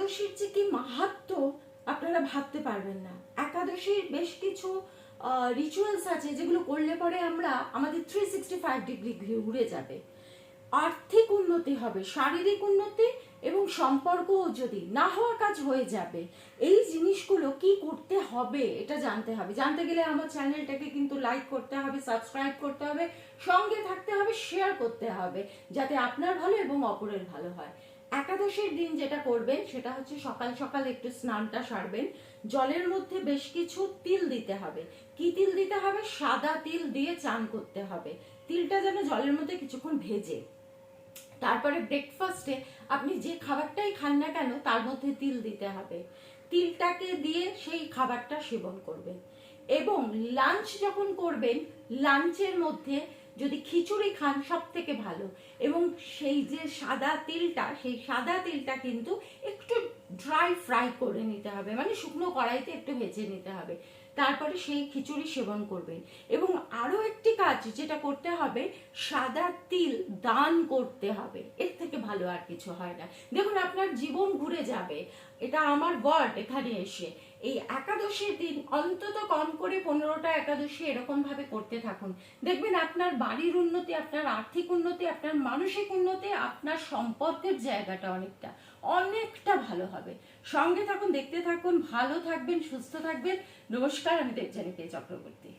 একাদশীর যে কি মাহাত্ম, আপনারা ভাবতে পারবেন না। একাদশীর বেশ কিছু রিচুয়ালস আছে যেগুলো করলে পরে আমরা, আমাদের থ্রি সিক্সটি ফাইভ ডিগ্রি ঘুরে যাবে। আর্থিক উন্নতি হবে, শারীরিক উন্নতি এবং সম্পর্কও যদি না হওয়ার কাজ হয়ে যাবে, এই জিনিসগুলো কি করতে হবে এটা জানতে হবে। জানতে গেলে আমার চ্যানেলটাকে কিন্তু লাইক করতে হবে সাবস্ক্রাইব করতে হবে, সঙ্গে থাকতে হবে শেয়ার করতে হবে, যাতে আপনার ভালো এবং অপরের ভালো হয়। একাদশীর দিন যেটা করবেন, সেটা হচ্ছে সকাল সকাল একটু স্নানটা সারবেন। জলের মধ্যে বেশ কিছু তিল দিতে হবে। কি তিল দিতে হবে? সাদা তিল দিয়ে চান করতে হবে। তিলটা যেন জলের মধ্যে কিছুক্ষণ ভেজে। তারপরে ব্রেকফাস্টে আপনি যে খাবারটাই খান না কেন, তার মধ্যে তিল দিতে হবে। তিলটাকে দিয়ে সেই খাবারটা সেবন করবেন। এবং লাঞ্চ যখন করবেন লাঞ্চের মধ্যে যদি খিচুড়ি খান সব থেকে ভালো। এবং সেই যে সাদা তিলটা, সেই সাদা তিলটা কিন্তু একটু ড্রাই ফ্রাই করে নিতে হবে। মানে শুকনো কড়াইতে একটু ভেজে নিতে হবে। তারপরে সেই খিচুড়ি সেবন করবেন। এবং আরও একটি কাজ যেটা করতে হবে, সাদা তিল দান করতে হবে। এর থেকে ভালো আর কিছু হয় না। দেখুন, আপনার জীবন ঘুরে যাবে। এটা আমার গড এখানে এসে। এই একাদশীর দিন অন্তত কম করে পনেরোটা একাদশী এরকম ভাবে করতে থাকুন। দেখবেন আপনার বাড়ির উন্নতি, আপনার আর্থিক উন্নতি, আপনার মানসিক উন্নতি, আপনার সম্পর্কের জায়গাটা অনেকটা অনেকটা ভালো হবে। সঙ্গে থাকুন, দেখতে থাকুন, ভালো থাকবেন, সুস্থ থাকবেন। নমস্কার, আমি দেবজানী চক্রবর্তী।